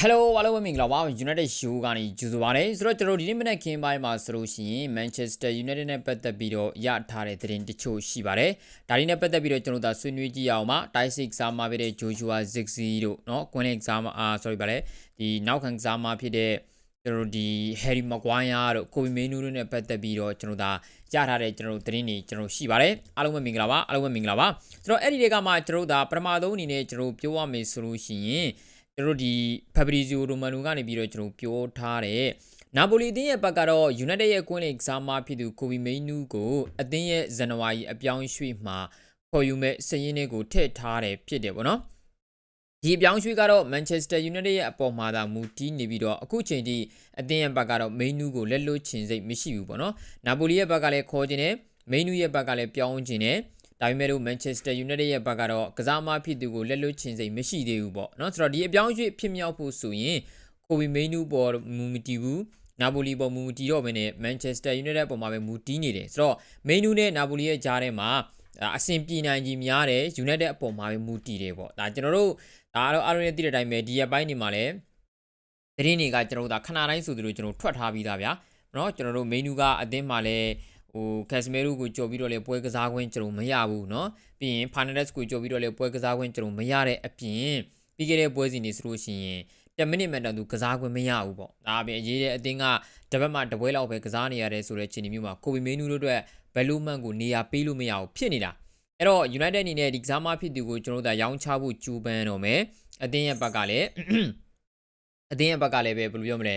Hello အားလုံးပဲမင်္ဂလာပါ United Show ကနေကြိုဆိုပါရစေဆိုတော့ကျွန်တော်ဒီနေ့မနေ့ခင်းပိုင်းမှာဆိုလို့ရှိရင် Manchester United နဲ့ပတ်သက်ပြီးတော့ရထားတဲ့သတင်းတချို့ရှိပါတယ်ဒါဒီနဲ့ပတ်သက်ပြီးတော့ကျွန်တော်တို့ဆွေးနွေးကြည့်အောင်ပါ Tyson ကစားမှာဖြစ်တဲ့ Joshua Zirkzee တို့เนาะ Quinn ကစားမှာအာ sorry ပါလေဒီနောက်ခံကစားမှာဖြစ်တဲ့ကျွန်တော်တို့ဒီ Harry Maguire တို့ Kobe Mainoo တို့နဲ့ပတ်သက်ပြီးတော့ကျွန်တော်ဒါကြားထားတဲ့ကျွန်တော်တို့သတင်းတွေကျွန်တော်ရှိပါတယ်အားလုံးပဲမင်္ဂလာပါအားလုံးပဲမင်္ဂလာပါဆိုတော့အဲ့ဒီတွေကမှကျွန်တော်တို့ဒါပထမဆုံးအနေနဲ့ကျွန်တော်ပြောရမယ်ဆိုလို့ရှိရင် ကျွန်တော်တို့ဒီ Fabrizio Romano ကနေပြီးတော့ကျွန်တော်ပြောထားတဲ့နာပိုလီအသင်းရဲ့ဘက်ကတော့ United ရဲ့ကွင်းလေကစားမဖြစ်သူ Kobe Mainoo ကိုအသင်းရဲ့ဇန်နဝါရီအပြောင်းရွှေ့မှာခေါ်ယူမဲ့စည်ရင်းတွေကိုထည့်ထားတယ်ဖြစ်တယ်ပေါ့နော်ဒီအပြောင်းရွှေ့ကတော့ Manchester United ရဲ့အပေါ်မှာသာမူတည်နေပြီးတော့အခုချိန်ထိအသင်းရဲ့ဘက်ကတော့ Mainoo ကိုလက်လွတ်ချင်စိတ်မရှိဘူးပေါ့နော်နာပိုလီရဲ့ဘက်ကလည်းခေါ်ခြင်းနဲ့ Mainoo ရဲ့ဘက်ကလည်းပြောင်းခြင်းနဲ့ ဒါပေမဲ့လို့ Manchester United ရဲ့ဘက်ကတော့ကစားမဖြစ်သူကိုလက်လွတ်ချင်စိတ်မရှိသေးဘူးပေါ့နော်ဆိုတော့ဒီအပြောင်းအရွှေ့ဖြစ်မြောက်ဖို့ဆိုရင် Kobe Mainoo ပေါ်မူမတီဘူးနာပိုလီပေါ်မူမတီတော့ဘဲနဲ့ Manchester United ပေါ်မှာပဲမူတီးနေတယ်ဆိုတော့ Mainoo နဲ့နာပိုလီရဲ့ကြားထဲမှာအဆင်ပြေနိုင်ကြီးများတယ် United အပေါ်မှာပဲမူတီးတယ်ပေါ့ဒါကျွန်တော်တို့ဒါတော့အားလုံးနဲ့သိတဲ့အတိုင်းပဲဒီရက်ပိုင်းနေမှာလည်းသတင်းတွေကကျွန်တော်တို့ဒါခဏတိုင်းဆိုသလိုကျွန်တော်ထွက်ထားပြီးသားဗျာเนาะကျွန်တော်တို့ Mainoo ကအသင်းမှာလည်း ဟိုကက်စမဲရူကိုကြော်ပြီးတော့လေပွဲကစားခွင့်ကျွန်တော်မရဘူးเนาะပြီးရင် Fernandes ကိုကြော်ပြီးတော့လေပွဲကစားခွင့်ကျွန်တော်မရတဲ့အပြင်ပြီးခဲ့တဲ့ပွဲစဉ်တွေဆိုလို့ရှိရင်10မိနစ်မှတောင်သူကစားခွင့်မရဘူးပေါ့ဒါအပြင်အရေးတဲ့အတင်းကတပတ်မှတပွဲလောက်ပဲကစားနေရတယ်ဆိုတဲ့ချိန်မျိုးမှာကိုဗီမင်းနူတို့အတွက်ဘယ်လိုမှန်ကိုနေရာပေးလို့မရဘူးဖြစ်နေတာအဲ့တော့ United အနေနဲ့ဒီကစားမဖြစ်သူကိုကျွန်တော်တို့ရောင်းချဖို့ကြိုးပမ်းတော့မယ်အတင်းရဲ့ဘက်ကလည်းအတင်းရဲ့ဘက်ကလည်းပဲဘယ်လိုပြောမလဲ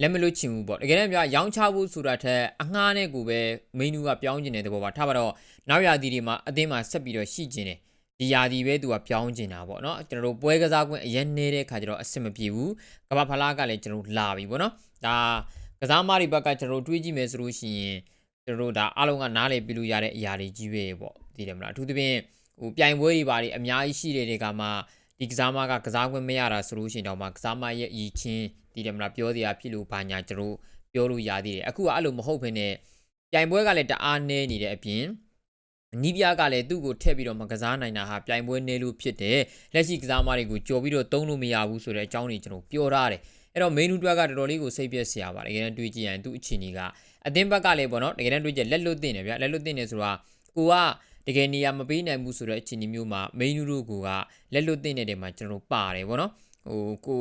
လက်မလွတ်ချင်ဘူးပေါ့တကယ်တမ်းပြရောင်းချဖို့ဆိုတာထက်အငှားနဲ့ကိုပဲမင်းနူကပြောင်းကျင်တဲ့သဘောပါထားပါတော့နောက်ရာသီတွေမှာအသင်းမှာဆက်ပြီးတော့ရှိကျင်တယ်ဒီရာသီပဲသူကပြောင်းကျင်တာပေါ့နော်ကျွန်တော်တို့ပွဲကစားခွင့်အရင်နေတဲ့ခါကျတော့အဆင်မပြေဘူးကမ္ဘာဖလားကလည်းကျွန်တော်လာပြီပေါ့နော်ဒါကစားမတွေဘက်ကကျွန်တော်တို့တွေးကြည့်မယ်ဆိုလို့ရှိရင်ကျွန်တော်တို့ဒါအားလုံးကနားလည်ပြလို့ရတဲ့အရာတွေကြီးပဲပေါ့သိတယ်မလားအထူးသဖြင့်ဟိုပြိုင်ပွဲတွေပါတွေအများကြီးရှိတဲ့တွေကမှ ဒီကစားမကကစားခွင့်မရတာဆိုလို့ရှိရင်တော့မှကစားမရဲ့အီချင်းဒီတယ်မလားပြောစရာဖြစ်လို့ဘာညာကျွန်တော်ပြောလို့ရသေးတယ်အခုကအဲ့လိုမဟုတ်ဘဲနဲ့ပြိုင်ပွဲကလည်းတအားနေနေတဲ့အပြင်နီးပြားကလည်းသူ့ကိုထည့်ပြီးတော့မကစားနိုင်တာဟာပြိုင်ပွဲနေလို့ဖြစ်တယ်လက်ရှိကစားမတွေကိုကြော်ပြီးတော့သုံးလို့မရဘူးဆိုတဲ့အကြောင်းတွေကျွန်တော်ပြောထားတယ်အဲ့တော့ main တွက်ကတော်တော်လေးကိုစိတ်ပြက်စရာပါတကယ်တမ်းတွေးကြည့်ရင်သူ့အခြေအနေကအသင်းဘက်ကလည်းပေါ့နော်တကယ်တမ်းတွေးကြလက်လွတ်တင်တယ်ဗျလက်လွတ်တင်တယ်ဆိုတာကိုကတ ကယ်နေရာမပေးနိုင်ဘူးဆိုတဲ့အခြေအနေမျိုးမှာ main တို့ကလက်လွတ်တင်တဲ့နေရာမှာကျွန်တော်ပါတယ်ပေါ့နော်ဟိုကို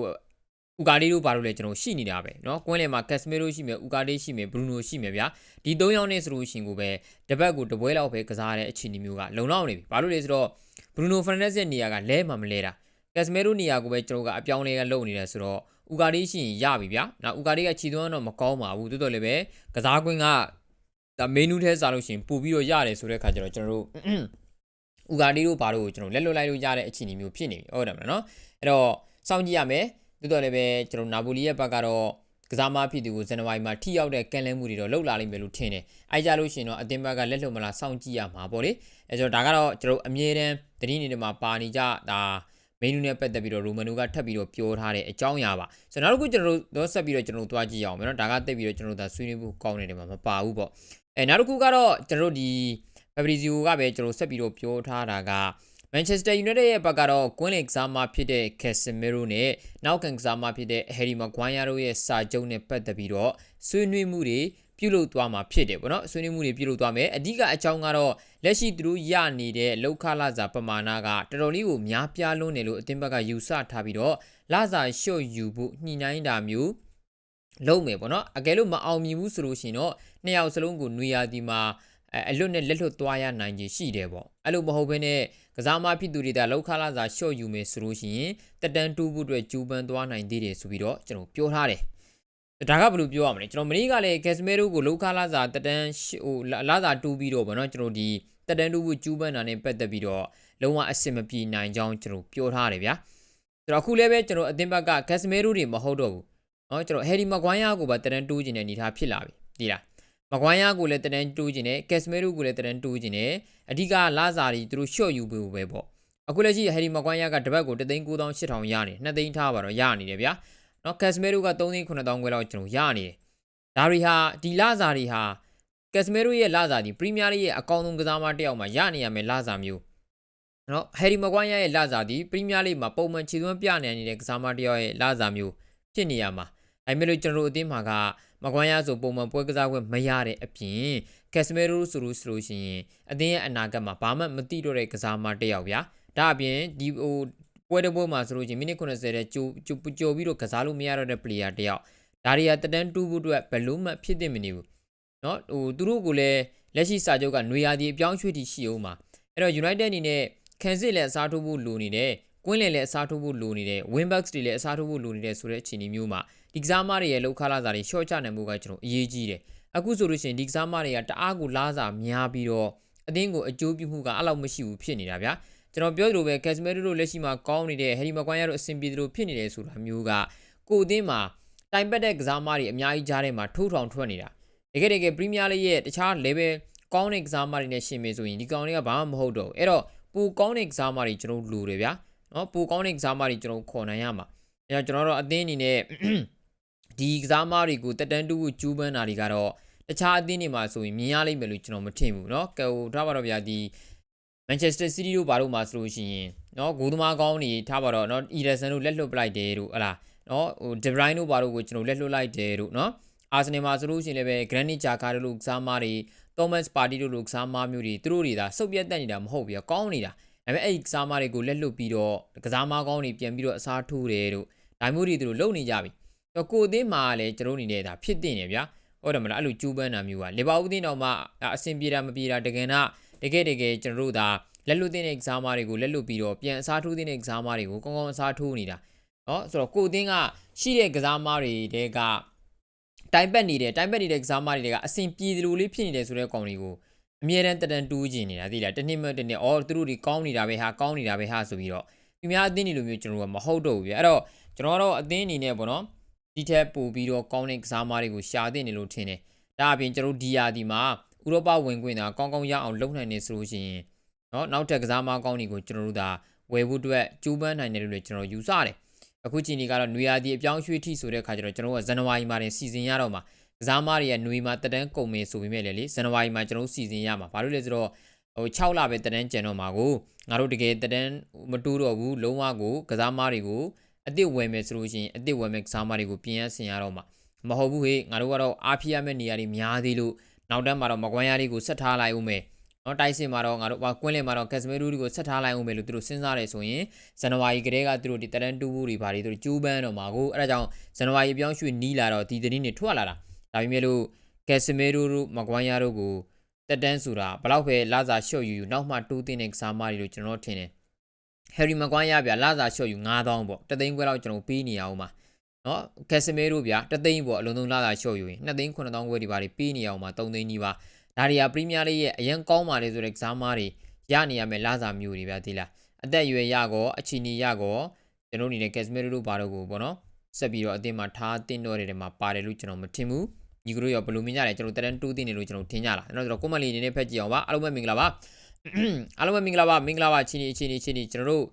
ဥကာလီတို့ဘာလို့လဲကျွန်တော်ရှိနေတာပဲเนาะကွင်းလယ်မှာကက်စမီရိုရှိမယ်ဥကာလီရှိမယ်ဘရူနိုရှိမယ်ဗျာဒီ၃ယောက်နဲ့ဆိုလို့ရှိရင်ကိုပဲတပတ်ကိုတပွဲလောက်ပဲကစားတဲ့အခြေအနေမျိုးကလုံလောက်နေပြီဘာလို့လဲဆိုတော့ဘရူနိုဖရန်နက်စ်ရဲ့နေရာကလဲမှမလဲတာကက်စမီရိုနေရာကိုပဲကျွန်တော်ကအပြောင်းလဲကလုပ်နေတယ်ဆိုတော့ဥကာလီရှိရင်ရပြီဗျာနော်ဥကာလီကခြေသွန်းတော့မကောင်းပါဘူးတိုးတော်လည်းပဲကစားကွင်းက ဒါမေနူးထဲစားလို့ရှိရင်ပို့ပြီးတော့ရတယ်ဆိုတဲ့ခါကျတော့ကျွန်တော်တို့ဥကာလီတို့ဘာလို့ကျွန်တော်လက်လွတ်လိုက်လို့ရတဲ့အခြေအနေမျိုးဖြစ်နေပြီဟုတ်တယ်မလားနော်အဲ့တော့စောင့်ကြည့်ရမယ်တိုးတော်လည်းပဲကျွန်တော်နာပိုလီရဲ့ဘက်ကတော့ကစားမဖြစ်သူကိုဇန်နဝါရီမှာထိရောက်တဲ့ကန်လဲမှုတွေတော့လှုပ်လာလိမ့်မယ်လို့ထင်တယ်။အဲကြလို့ရှိရင်တော့အတင်းဘက်ကလက်လွတ်မလားစောင့်ကြည့်ရမှာပေါ့လေ။အဲဆိုတော့ဒါကတော့ကျွန်တော်အမြဲတမ်းတတိနေတွေမှာပါနေကြဒါမင်းနူနဲ့ပတ်သက်ပြီးတော့ရိုမန်နိုကထပ်ပြီးတော့ပြောထားတဲ့အကြောင်းအရာပါ။ဆိုတော့နောက်တစ်ခုကျွန်တော်တို့တော့ဆက်ပြီးတော့ကျွန်တော်တို့သွားကြည့်အောင်မယ်နော်။ဒါကတက်ပြီးတော့ကျွန်တော်တို့ဒါဆွေးနွေးဖို့ကောင်းနေတယ်မှာမပါဘူးပေါ့။ အဲနောက်တစ်ခုကတော့ကျွန်တော်တို့ဒီ Fabrizio ကပဲကျွန်တော်ဆက်ပြီးတော့ပြောထားတာက Manchester United ရဲ့ဘက်ကတော့ကွင်းလင်ကစားမဖြစ်တဲ့ Casemiro နဲ့နောက်ကန်ကစားမဖြစ်တဲ့ Harry Maguire တို့ရဲ့စာချုပ်နဲ့ပတ်သက်ပြီးတော့ဆွေးနွေးမှုတွေပြုလုပ်သွားမှာဖြစ်တယ်ပေါ့နော်ဆွေးနွေးမှုတွေပြုလုပ်သွားမယ်အဓိကအကြောင်းကတော့လက်ရှိသူတို့ရနေတဲ့လောက်ခလာစာပမာဏကတော်တော်လေးကိုများပြားလွန်းတယ်လို့အသင်းဘက်ကယူဆထားပြီးတော့လာစာလျှော့ယူဖို့ညှိနှိုင်းတာမျိုးလုပ်မယ်ပေါ့နော်အကယ်လို့မအောင်မြင်ဘူးဆိုလို့ရှိရင်တော့ နှစ်ယောက်စလုံးကိုနွေရာသီမှာအလွတ်နဲ့လက်လွတ်သွားရနိုင်ခြင်းရှိတယ်ပေါ့အဲ့လိုမဟုတ်ဘဲနဲ့ကစားမဖြစ်သူတွေဒါလောက်ခလာစာရှော့ယူမယ်ဆိုလို့ရှိရင်တက်တန်းတူးဖို့အတွက်ကျူပန်သွားနိုင်သေးတယ်ဆိုပြီးတော့ကျွန်တော်ပြောထားတယ်ဒါကဘယ်လိုပြောရမလဲကျွန်တော်မနေ့ကလည်းကက်စမဲရိုကိုလောက်ခလာစာတက်တန်းဟိုလာစာတူးပြီးတော့ဗောနော်ကျွန်တော်ဒီတက်တန်းတူးဖို့ကျူပန်တာနဲ့ပတ်သက်ပြီးတော့လုံးဝအဆင်မပြေနိုင်ကြောင်းကျွန်တော်ပြောထားတယ်ဗျာဆိုတော့အခုလည်းပဲကျွန်တော်အသင်းဘက်ကကက်စမဲရိုတွေမဟုတ်တော့ဘူးเนาะကျွန်တော်ဟယ်ရီမကွိုင်းယာကိုပါတက်တန်းတူးခြင်းနဲ့အနေထားဖြစ်လာပြီဒီလား မကွိုင်းယာကိုလည်းတန်တိုးခြင်းနဲ့ကက်စမဲရိုကိုလည်းတန်တိုးခြင်းနဲ့အဓိကလာစာတွေသူတို့ရှော့ယူပေးဖို့ပဲပေါ့အခုလက်ရှိဟယ်ရီမကွိုင်းယာကတပတ်ကို3,9800ရနေ2သိန်းထားပါတော့ရနေတယ်ဗျာနော်ကက်စမဲရိုက3,9000ခွဲလောက်ကျွန်တော်ရနေတယ်ဒါတွေဟာဒီလာစာတွေဟာကက်စမဲရိုရဲ့လာစာဒီပရီးမီးယားလိရဲ့အကောင်းဆုံးကစားမတစ်ယောက်မှာရနေရမယ်လာစာမျိုးနော်ဟယ်ရီမကွိုင်းယာရဲ့လာစာသည်ပရီးမီးယားလိမှာပုံမှန်ခြေသွင်းပြနေနေတဲ့ကစားမတစ်ယောက်ရဲ့လာစာမျိုးဖြစ်နေရမှာဒါပေမဲ့လို့ကျွန်တော်တို့အသင်းမှာက မကွိုင်းယာဆိုပုံမှန်ပွဲကစားခွင့်မရတဲ့အပြင်ကက်စမဲရိုဆိုလို့ဆိုလို့ရှိရင်အသင်းရဲ့အနာဂတ်မှာဘာမှမသိတော့တဲ့ကစားမတစ်ယောက်ဗျာဒါအပြင်ဒီဟိုပွဲတစ်ပွဲမှာဆိုလို့ရှိရင်မိနစ်90တဲ့ကြိုကြိုကြိုပြီးတော့ကစားလို့မရတော့တဲ့ player တစ်ယောက်ဒါတွေကတတန်းတူဖို့အတွက်ဘယ်လို့မှဖြစ်သင့်မနေဘူးเนาะဟိုသူတို့ကိုလည်းလက်ရှိစာချုပ်ကຫນွေရာသီအပြောင်းရွှေ့တီရှိအောင်မှာအဲ့တော့ United အနေနဲ့ခံစစ်လည်းအစားထိုးဖို့လိုနေတယ်ကွင်းလယ်လည်းအစားထိုးဖို့လိုနေတယ် Winbacks တွေလည်းအစားထိုးဖို့လိုနေတယ်ဆိုတဲ့အခြေအနေမျိုးမှာ ဒီကစားမတွေရဲ့လောက်ခလာစာတွေရှော့ချနိုင်မှုကကျွန်တော်အရေးကြီးတယ်အခုဆိုလို့ရှိရင်ဒီကစားမတွေကတအားကိုလားစာများပြီးတော့အသင်းကိုအကျိုးပြုမှုကအဲ့လောက်မရှိဘူးဖြစ်နေတာဗျာကျွန်တော်ပြောသလိုပဲ Casemiro တို့လက်ရှိမှာကောင်းနေတဲ့ Harry Maguire တို့အဆင်ပြေသလိုဖြစ်နေတယ်ဆိုတာမျိုးကကိုအသင်းမှာတိုင်ပတ်တဲ့ကစားမတွေအများကြီးကြားထဲမှာထိုးထောင်ထွက်နေတာတကယ်တကယ် Premier League ရဲ့တခြား level ကောင်းတဲ့ကစားမတွေနဲ့ရှင်မေးဆိုရင်ဒီကောင်တွေကဘာမှမဟုတ်တော့ဘူးအဲ့တော့ပူကောင်းတဲ့ကစားမတွေကျွန်တော်လိုတယ်ဗျာနော်ပူကောင်းတဲ့ကစားမတွေကျွန်တော်ခေါ်နိုင်ရမှာအဲ့တော့ကျွန်တော်တို့အသင်းအနေနဲ့ ဒီကစားမတွေကိုတက်တန်းတူကိုကျူးပန်းတာတွေကတော့တခြားအသင်းတွေမှာဆိုရင်မြင်ရလိမ့်မယ်လို့ကျွန်တော်မထင်ဘူးเนาะကဲဟိုထားပါတော့ဗျာဒီ Manchester City တို့ဘာလို့မှာဆိုလို့ရှိရင်เนาะဂိုးသမားကောင်းနေထားပါတော့เนาะ Ederson တို့လက်လွတ်ပလိုက်တယ်တို့ဟလာเนาะဟို De Bruyne တို့ဘာလို့ကိုကျွန်တော်လက်လွတ်လိုက်တယ်တို့เนาะ Arsenal မှာဆိုလို့ရှိရင်လည်းပဲ Granit Xhaka တို့လိုကစားမတွေ Thomas Partey တို့လိုကစားမမျိုးတွေသူတို့တွေဒါစုပ်ပြတ်တက်နေတာမဟုတ်ဘူးကောင်းနေတာဒါပေမဲ့အဲ့ဒီကစားမတွေကိုလက်လွတ်ပြီးတော့ကစားမကောင်းတွေပြန်ပြီးတော့အစားထိုးတယ်တို့ဒါမျိုးတွေသူတို့လုပ်နေကြပြီ တော့ကိုအသင်းမှာလည်းကျွန်တော်အနေနဲ့ဒါဖြစ်တင်နေဗျာဟုတ်တယ်မလားအဲ့လိုကျူးပန်းတာမျိုးကလီဗာပူးအသင်းတော်မှအဆင်ပြေတာမပြေတာတကယ်တော့တကယ်တကယ်ကျွန်တော်တို့ဒါလက်လွတ်တဲ့ exam တွေကိုလက်လွတ်ပြီးတော့ပြန်အစားထိုးတဲ့ exam တွေကိုကောင်းကောင်းအစားထိုးနေတာနော်ဆိုတော့ကိုအသင်းကရှိတဲ့ exam တွေတဲကတိုင်ပတ်နေတယ်တိုင်ပတ်နေတဲ့ exam တွေကအဆင်ပြေတယ်လို့လေးဖြစ်နေတယ်ဆိုတဲ့ကောင်တွေကိုအမြဲတမ်းတန်တန်တူးကျင်နေတာသိလားတနည်းမတနည်းအော်သူတို့တွေကောင်းနေတာပဲဟာကောင်းနေတာပဲဟာဆိုပြီးတော့သူများအသင်းတွေလိုမျိုးကျွန်တော်ကမဟုတ်တော့ဘူးဗျအဲ့တော့ကျွန်တော်ကတော့အသင်းအနေနဲ့ပေါ့နော် ဒီထက်ပိုပြီးတော့ကောင်းတဲ့ကစားသမားတွေကိုရှာသင့်တယ်လို့ထင်တယ်။ဒါအပြင်ကျွန်တော်ဒီယာဒီမှာဥရောပဝင်ခွင့်သာကောင်းကောင်းရအောင်လုပ်နိုင်နေဆိုလို့ရှိရင်နော်နောက်ထပ်ကစားမကောင်းတွေကိုကျွန်တော်တို့ဒါဝယ်ဖို့အတွက်ကြိုးပမ်းနိုင်တယ်လို့လည်းကျွန်တော်ယူဆတယ်။အခုချိန်ဒီကတော့နွေရာသီအပြောင်းရွှေ့ထိဆိုတဲ့အခါကျတော့ကျွန်တော်ကဇန်နဝါရီမှာတင်စီစဉ်ရတော့မှာကစားမတွေကနွေမှာတတန်းကုန်မယ်ဆိုပေမဲ့လေဇန်နဝါရီမှာကျွန်တော်စီစဉ်ရမှာဘာလို့လဲဆိုတော့ဟို6လပဲတတန်းကျန်တော့မှာကိုငါတို့တကယ်တတန်းမတူးတော့ဘူးလုံးဝကိုကစားမတွေကို အစ်စ်ဝယ်မယ်ဆိုလို့ရှိရင်အစ်စ်ဝယ်မယ်ကစားမတွေကိုပြင်ရဆင်ရတော့မှာမဟုတ်ဘူးဟေ့ငါတို့ကတော့အားပြရမယ့်နေရာတွေများသေးလို့နောက်တန်းမှာတော့မကွမ်းရတွေကိုဆက်ထားလိုက်ဦးမယ်နော်တိုက်စစ်မှာတော့ငါတို့ကွင်းလင်မှာတော့ကက်စမီရူတွေကိုဆက်ထားလိုက်အောင်မယ်လို့သူတို့စဉ်းစားတယ်ဆိုရင်ဇန်နဝါရီကတည်းကသူတို့ဒီတရန်တူဘူးတွေဘာတွေသူတို့ကျူးပန်းတော့မှာကိုအဲ့ဒါကြောင့်ဇန်နဝါရီပြောင်းရွှေ့နီးလာတော့ဒီသတင်းတွေထွက်လာတာဒါပေမဲ့လို့ကက်စမီရူတို့မကွမ်းရတို့ကိုတက်တန်းဆိုတာဘလောက်ပဲလာစာလျှော့ယူယူနောက်မှတိုးတင်တဲ့ကစားမတွေလို့ကျွန်တော်ထင်တယ် ဟယ်ရီမကွမ်းရဗျလာစာလျှော့ယူ9000ပေါ့တသိန်းခွဲလောက်ကျွန်တော်ပေးနေရအောင်ပါနော်ကက်စမီရိုဗျာတသိန်းပေါ့အလုံးစုံလာတာလျှော့ယူရင်2သိန်း9000ခွဲဒီပါတွေပေးနေအောင်ပါ3သိန်းကြီးပါဒါတွေကပရီးမီးယားလိရဲ့အရင်ကောင်းပါလေဆိုတဲ့ကစားမားတွေရနေရမယ်လာစာမျိုးတွေဗျာဒီလားအသက်အရွယ်ရကောအချီနီရကောကျွန်တော်အနေနဲ့ကက်စမီရိုတို့ဘာတော့ကိုပေါ့နော်ဆက်ပြီးတော့အသင်းမှာထားတင်တော့တဲ့မှာပါတယ်လို့ကျွန်တော်မထင်ဘူးညီကတို့ရောဘယ်လိုမြင်ကြလဲကျွန်တော်တရန်တူးတင်နေလို့ကျွန်တော်ထင်ကြလားကျွန်တော်တို့ကွန်မန့်လီအနေနဲ့ဖက်ကြည့်အောင်ပါအားလုံးပဲမင်္ဂလာပါ အားလုံးပဲမင်္ဂလာပါမင်္ဂလာပါချီနီချီနီချီနီကျွန်တော်တို့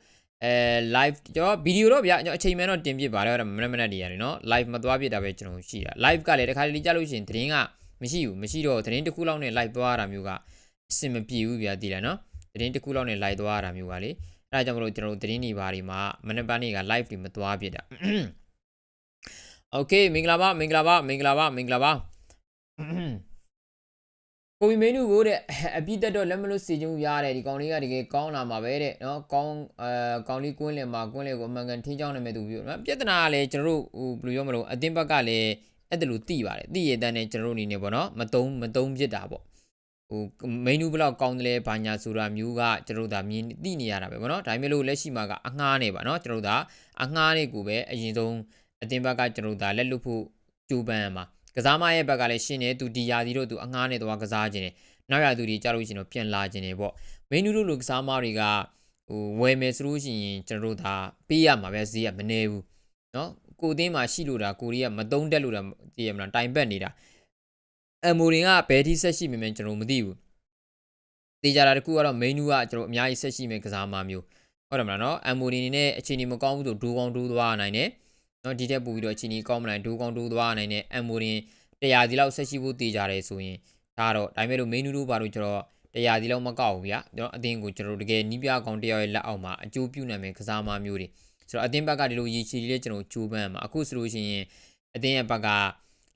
အဲ live ကျွန်တော်ဗီဒီယိုတော့ဗျာအချိန်မှန်တော့တင်ပြပါတယ်မနက်မနက်တည်းရတယ်နော် live မသွားပြတာပဲကျွန်တော်ရှိတာ live ကလည်းတခါတလေကြားလို့ရှိရင်သတင်းကမရှိဘူးမရှိတော့သတင်းတစ်ခုလောက်နဲ့ live သွားရတာမျိုးကအဆင်မပြေဘူးဗျာတည်တယ်နော်သတင်းတစ်ခုလောက်နဲ့ live သွားရတာမျိုးကလေအဲဒါကြောင့်မလို့ကျွန်တော်တို့သတင်းတွေဘာတွေမှာမနက်ပိုင်းတွေက live တွေမသွားပြတာ Okay မင်္ဂလာပါမင်္ဂလာပါမင်္ဂလာပါမင်္ဂလာပါ ကိုဗီမင်းနူကိုတဲ့အပြည့်တက်တော့လက်မလို့စီချင်ရတယ်ဒီကောင်လေးကတကယ်ကောင်းလာမှာပဲတဲ့နော်ကောင်းအဲကောင်လေးကွင်းလင်မှာကွင်းလင်ကိုအမှန်ကန်ထင်းချောင်းနေမဲ့သူပြောနော်ပြဿနာကလည်းကျွန်တော်တို့ဟိုဘယ်လိုပြောမလို့အတင်းဘက်ကလည်းအဲ့ဒါလိုတိပါတယ်တိရတဲ့နဲ့ကျွန်တော်တို့အနေနဲ့ပေါ့နော်မတုံးမတုံးဖြစ်တာပေါ့ဟိုမိနူဘလောက်ကောင်းတယ်လဲဘာညာဆိုတာမျိုးကကျွန်တော်တို့ဒါမြင်သိနေရတာပဲပေါ့နော်ဒါပေမဲ့လို့လက်ရှိမှာကအငှားနေပါနော်ကျွန်တော်တို့ဒါအငှားနေကိုပဲအရင်ဆုံးအတင်းဘက်ကကျွန်တော်တို့ဒါလက်လွတ်ဖို့ကြိုးပမ်းမှာ ကစားမရဲ့ဘက်ကလည်းရှင်းနေသူဒီယာဒီတို့သူအငှားနေတော့ကစားခြင်းတယ်နောက်ရသူတွေကြားလို့ရှိရင်တော့ပြန်လာခြင်းတယ်ပေါ့မိနူတို့လိုကစားမတွေကဟိုဝယ်မယ်ဆိုလို့ရှိရင်ကျွန်တော်တို့ဒါပေးရမှာပဲဈေးကမနေဘူးเนาะကိုအသင်းမှာရှိလို့တာကိုရီးကမတုံးတက်လို့တာတည်ရမလားတိုင်ပတ်နေတာအမိုရင်ကဘယ်ထိဆက်ရှိမှမကျွန်တော်မသိဘူးတေးကြတာတခုကတော့ menu ကကျွန်တော်အများကြီးဆက်ရှိမယ်ကစားမမျိုးဟုတ်တယ်မလားနော်အမိုရင်နေနဲ့အခြေအနေမကောင်းဘူးဆိုဒိုးကောင်းဒိုးသွားနိုင်တယ် နော်ဒီတက်ပူပြီးတော့အခြေအနေကောင်းမလားဒိုးကောင်းဒိုးသွားနိုင်တယ်အမိုရင်တရားစီလောက်ဆက်ရှိဖို့တေးကြတယ်ဆိုရင်ဒါတော့ဒါပေမဲ့လို့ menu တို့ဘာလို့ကျွန်တော်တတရားစီလောက်မကောက်ဘူးဗျာနော်အတင်းကိုကျွန်တော်တို့တကယ်နီးပြကောင်တယောက်ရဲ့လက်အောက်မှာအကျိုးပြုနိုင်မယ်ကစားမမျိုးတွေဆိုတော့အတင်းဘက်ကဒီလိုရည်ချီလေးကျွန်တော်ကြိုးပမ်းမှာအခုဆိုလို့ရှိရင်အတင်းရဲ့ဘက်က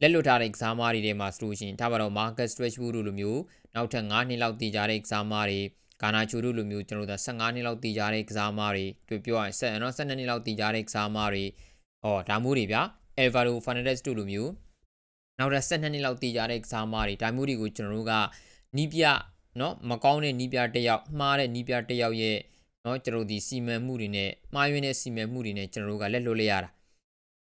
လက်လွတ်ထားတဲ့ကစားမတွေထဲမှာဆိုလို့ရှိရင်ဒါပါတော့ market stretch ဘူးလိုမျိုးနောက်ထပ်9နှစ်လောက်တည်ကြတဲ့ကစားမတွေကာနာချိုတို့လိုမျိုးကျွန်တော်တို့15နှစ်လောက်တည်ကြတဲ့ကစားမတွေတွေ့ပြောရရင်ဆက်နော်12နှစ်လောက်တည်ကြတဲ့ကစားမတွေ ဟောဒါမျိုးတွေဗျာ Alvaro Fernandez တို့လိုမျိုးနောက်ထပ်12နှစ်လောက်တည်ကြတဲ့ကစားမတွေဒါမျိုးတွေကိုကျွန်တော်တို့ကနီးပြနော်မကောင်းတဲ့နီးပြတစ်ယောက်မှားတဲ့နီးပြတစ်ယောက်ရဲ့နော်ကျွန်တော်တို့ဒီစီမံမှုတွေနဲ့မှားယွင်းတဲ့စီမံမှုတွေနဲ့ကျွန်တော်တို့ကလက်လွတ်လိုက်ရတာ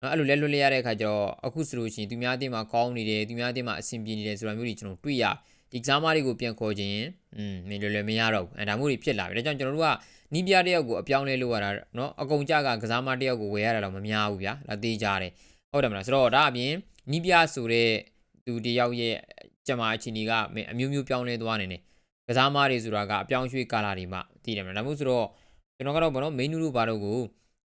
နော်အဲ့လိုလက်လွတ်လိုက်ရတဲ့အခါကျတော့အခုဆိုလို့ရှိရင်သူများအတင်းမှာကောင်းနေတယ်သူများအတင်းမှာအဆင်ပြေနေတယ်ဆိုတာမျိုးတွေကျွန်တော်တွေ့ရဒီ exam တွေကိုပြန်ခေါ်ခြင်းอืมမင်းလည်းလည်းမရတော့ဘူးအဲဒါမျိုးတွေဖြစ်လာပြီဒါကြောင့်ကျွန်တော်တို့က နီးပြတစ်ယောက်ကိုအပြောင်းလဲလုပ်ရတာနော်အကုန်ကြကကစားမတစ်ယောက်ကိုဝယ်ရတာတော့မများဘူးဗျာဒါသိကြတယ်ဟုတ်တယ်မလားဆိုတော့ဒါအပြင်နီးပြဆိုတဲ့သူတစ်ယောက်ရဲ့ကျမအချင်းကြီးကအမျိုးမျိုးပြောင်းလဲသွားနေတယ်ကစားမတွေဆိုတာကအပြောင်းရွှေ့ကာလာတွေမှသိတယ်မလားဒါမျိုးဆိုတော့ကျွန်တော်ကတော့ဘောနော် main တို့ဘာတို့ကို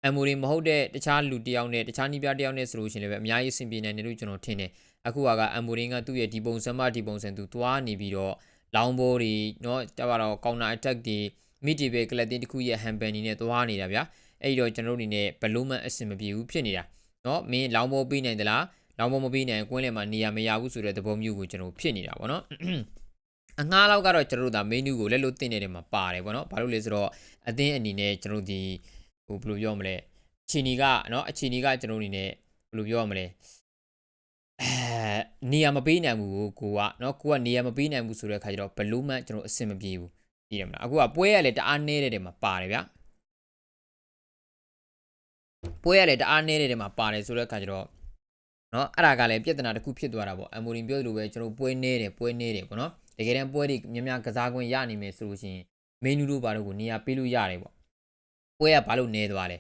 အမိုရီမဟုတ်တဲ့တခြားလူတစ်ယောက်နဲ့တခြားနီးပြတစ်ယောက်နဲ့ဆိုလို့ရှိရင်လည်းအများကြီးအဆင်ပြေနိုင်တယ်လို့ကျွန်တော်ထင်တယ်အခုကအမ်မိုရင်းကသူ့ရဲ့ဒီပုံစံမှဒီပုံစံသူသွားနေပြီးတော့လောင်းဘိုးတွေเนาะတပါတော့ကောင်နာအတက်တွေ မိတီပဲကလပ်တင်တစ်ခုရဲ့ဟန်ပန်နီနဲ့သွားနေတာဗျာအဲ့ဒီတော့ကျွန်တော်တို့အနေနဲ့ဘလုံးမအဆင်မပြေဘူးဖြစ်နေတာเนาะမင်းလောင်းဘိုးပေးနိုင်သလားလောင်းဘိုးမပေးနိုင်ကွင်းလယ်မှာနေရာမရဘူးဆိုတဲ့သဘောမျိုးကိုကျွန်တော်ဖြစ်နေတာဗောနော်အငှားလောက်ကတော့ကျွန်တော်တို့ဒါ menu ကိုလက်လို့တင်နေတဲ့မှာပါတယ်ဗောနော်ဘာလို့လဲဆိုတော့အသင်းအနေနဲ့ကျွန်တော်ဒီဟိုဘယ်လိုပြောမလဲအချီနီကเนาะအချီနီကကျွန်တော်အနေနဲ့ဘယ်လိုပြောရမလဲအဲနေရာမပေးနိုင်ဘူးကိုကိုကเนาะကိုကနေရာမပေးနိုင်ဘူးဆိုတဲ့အခါကျတော့ဘလို့မှကျွန်တော်အဆင်မပြေဘူး ကြည့်ရမလားအခုကပွဲရလဲတအားနေတဲ့တယ်မှာပါတယ်ဗျာပွဲရလဲတအားနေတဲ့တယ်မှာပါတယ်ဆိုတော့အခါကျတော့နော်အဲ့ဒါကလည်းပြဿနာတစ်ခုဖြစ်သွားတာပေါ့အမိုရင်ပြောသလိုပဲကျွန်တော်ပွဲနေတယ်ပွဲနေတယ်ပေါ့နော်တကယ်တမ်းပွဲတွေများများကစားကွင်းရနိုင်မယ်ဆိုလို့ရှိရင်မင်းတို့ဘာလို့ကိုနေရာပေးလို့ရတယ်ပေါ့ပွဲကဘာလို့နေသွားလဲ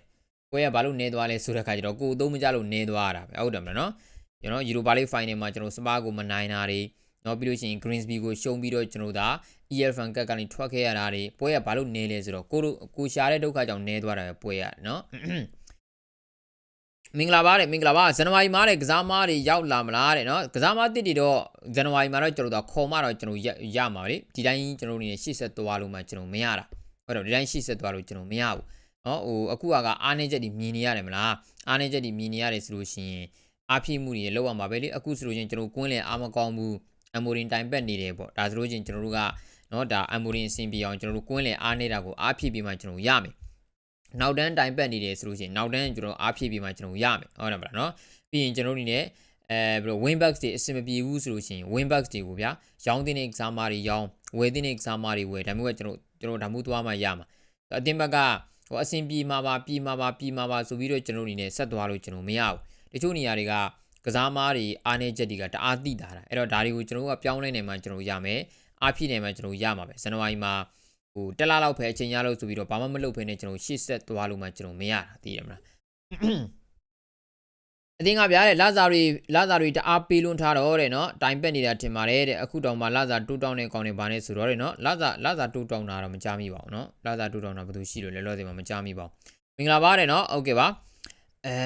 ပွဲကဘာလို့နေသွားလဲဆိုတဲ့အခါကျတော့ကိုယ်သုံးမကြလို့နေသွားတာပဲဟုတ်တယ်မလားနော်ကျွန်တော်ယူရိုပါလိဖိုင်နယ်မှာကျွန်တော်စပါးကိုမနိုင်တာတွေနော်ပြီးလို့ရှိရင် Greensby ကိုရှုံးပြီးတော့ကျွန်တော်ဒါ EL fan ကတ်ကနေထွက်ခဲ့ရတာတွေပွဲကဘာလို့နေလဲဆိုတော့ကိုတို့ကိုရှာတဲ့ဒုက္ခကြောင့်နေသွားတာပဲပွဲရနော်မင်္ဂလာပါတဲ့မင်္ဂလာပါဇန်နဝါရီမှာတဲ့ကစားမားတွေရောက်လာမလားတဲ့နော်ကစားမားတစ်တွေတော့ဇန်နဝါရီမှာတော့ကျွန်တော်တို့ခေါ်မှတော့ကျွန်တော်ရမှာလေဒီတိုင်းကျွန်တော်အနေနဲ့ရှေ့ဆက်သွားလို့မှကျွန်တော်မရတာဟုတ်တော့ဒီတိုင်းရှေ့ဆက်သွားလို့ကျွန်တော်မရဘူးနော်ဟိုအခုကအားနေချက်တွေမြင်နေရတယ်မလားအားနေချက်တွေမြင်နေရတယ်ဆိုလို့ရှိရင်အားဖြည့်မှုတွေလောက်ရမှာပဲလေအခုဆိုလို့ချင်းကျွန်တော်ကွင်းလည်အားမကောင်းဘူးအမိုရင်တိုင်ပက်နေတယ်ပေါ့ဒါဆိုလို့ချင်းကျွန်တော်တို့က နော်ဒါအမိုရင်အဆင်ပြေအောင်ကျွန်တော်တို့ကွင်းလည်အားနေတာကိုအားဖြည့်ပြီးမှကျွန်တော်ရမယ်နောက်တန်းတိုင်ပက်နေတယ်ဆိုလို့ချင်းနောက်တန်းကျွန်တော်အားဖြည့်ပြီးမှကျွန်တော်ရမယ်ဟုတ်တယ်မလားနော်ပြီးရင်ကျွန်တော်တို့နေနဲ့အဲဘယ်လို win backs တွေအဆင်မပြေဘူးဆိုလို့ရှိရင် win backs တွေကိုဗျာရောင်းတဲ့ exam တွေရောင်းဝယ်တဲ့ exam တွေဝယ်ဒါမျိုးကကျွန်တော်ကျွန်တော်ဒါမျိုးသွားမှရမှာအတင်းဘက်ကဟိုအဆင်ပြေမှာပါပြေမှာပါပြေမှာပါဆိုပြီးတော့ကျွန်တော်အနေနဲ့ဆက်သွားလို့ကျွန်တော်မရဘူးတချို့နေရာတွေကကစားမားတွေအားနေချက်တွေကတအားတိတာတာအဲ့တော့ဒါတွေကိုကျွန်တော်ကပြောင်းလဲနေမှကျွန်တော်ရမယ် အားဖြည့်နိုင်မှကျွန်တော်ရမှာပဲဇန်နဝါရီမှာဟိုတက်လာလောက်ပဲအချိန်ရလို့ဆိုပြီးတော့ဘာမှမလုပ်ဘဲနဲ့ကျွန်တော်ရှေ့ဆက်သွားလို့မှကျွန်တော်မရတာသိရမလားအတင်းကဗျာတဲ့လာဇာရီလာဇာရီတအားပေးလွန်းထားတော့တဲ့နော်တိုင်ပက်နေတာထင်ပါတယ်တဲ့အခုတောင်မှလာဇာတူတောင်းနေကောင်းနေပါနဲ့ဆိုတော့တဲ့နော်လာဇာလာဇာတူတောင်းတာတော့မကြားမိပါဘူးနော်လာဇာတူတောင်းတာဘယ်သူရှိလို့လဲလောစင်မှာမကြားမိပါဘူးမင်္ဂလာပါတဲ့နော်ဟုတ်ကဲ့ပါအဲ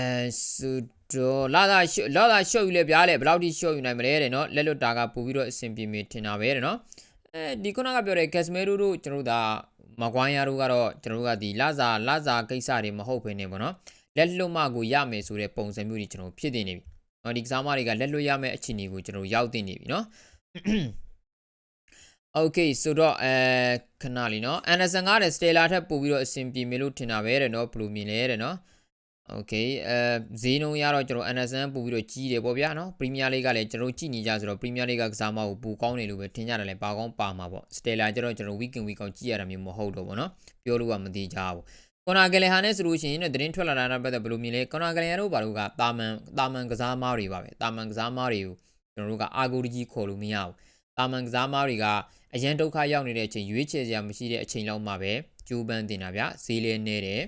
ဆိုတော့လာဇာလာဇာရှော့ယူလေဗျာလေဘယ်လောက်ထိရှော့ယူနိုင်မလဲတဲ့နော်လက်လွတ်တာကပို့ပြီးတော့အဆင်ပြေမထင်တာပဲတဲ့နော် အဲဒီခုနကပြောတဲ့ Casemiro တို့ကျွန်တော်တို့ဒါမကွိုင်းယာတို့ကတော့ကျွန်တော်တို့ကဒီလာသာလာသာကိစ္စတွေမဟုတ်ဘဲねပေါ့နော်လက်လွတ်မှကိုရမယ်ဆိုတဲ့ပုံစံမျိုးတွေကျွန်တော်ဖြစ်တင်နေပြီ။နော်ဒီကစားမတွေကလက်လွတ်ရမယ့်အခြေအနေကိုကျွန်တော်ရောက်တင်နေပြီနော်။ Okay ဆိုတော့အဲခဏလေးနော် Anderson ကတဲ့ Stella ထက်ပို့ပြီးတော့အဆင်ပြေမယ်လို့ထင်တာပဲတဲ့နော်ဘယ်လိုမြင်လဲတဲ့နော်။ Okay အဲဈေးနှုန်းရတော့ကျွန်တော် NSN ပို့ပြီးတော့ကြီးတယ်ပေါ့ဗျာနော် Premier League ကလည်းကျွန်တော်ကြည့်နေကြဆိုတော့ Premier League ကကစားမကိုပိုကောင်းတယ်လို့ပဲထင်ကြတယ်လေပါကောင်းပါမှာပေါ့ Stella ကျတော့ကျွန်တော် weekend week အောင်ကြည့်ရတာမျိုးမဟုတ်တော့ဘောနော်ပြောလို့ကမသိကြဘူးကွန်နာဂလန်ဟာနဲ့ဆိုလို့ရှိရင်သတင်းထွက်လာတာနဲ့ပတ်သက်ဘယ်လိုမြင်လဲကွန်နာဂလန်တို့ဘာလို့ကတာမန်တာမန်ကစားမားတွေပါပဲတာမန်ကစားမားတွေကိုကျွန်တော်တို့ကအာဂိုကြီးခေါ်လို့မရဘူးတာမန်ကစားမားတွေကအရန်ဒုက္ခရောက်နေတဲ့အချိန်ရွေးချယ်စရာမရှိတဲ့အချိန်လောက်မှပဲကျိုးပန်းတင်တာဗျဈေးလဲနေတယ်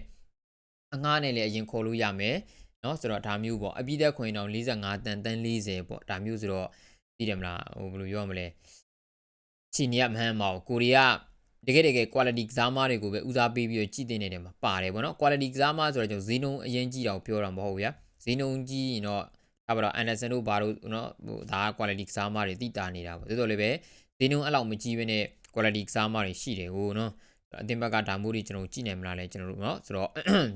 အငှားနဲ့လည်းအရင်ခေါ်လို့ရမယ်เนาะဆိုတော့ဒါမျိုးပေါ့အပြည့်သက်ခွင်တောင်45တန်တန်40ပေါ့ဒါမျိုးဆိုတော့သိတယ်မလားဟိုဘယ်လိုပြောမလဲချီနီယမဟန်မောကိုရီးယားတကယ်တကယ် quality ကစားမတွေကိုပဲဦးစားပေးပြီးတော့ကြည့်တင်နေတယ်မှာပါတယ်ပေါ့နော် quality ကစားမဆိုတော့ကျွန်တော်ဈေးနှုန်းအရင်ကြည့်တော့ပြောတာမဟုတ်ဘူးဗျာဈေးနှုန်းကြီးရင်တော့ဒါပါတော့ Anderson တို့ဘာလို့နော်ဟိုဒါက quality ကစားမတွေတိတာနေတာပေါ့ဒါဆိုလည်းပဲဈေးနှုန်းအဲ့လောက်မကြီးဘဲနဲ့ quality ကစားမတွေရှိတယ်ဟိုနော် အသင်းဘက်ကဒါမျိုးတွေကျွန်တော်ကြည့်နိုင်မလားလဲကျွန်တော်တို့နော်ဆိုတော့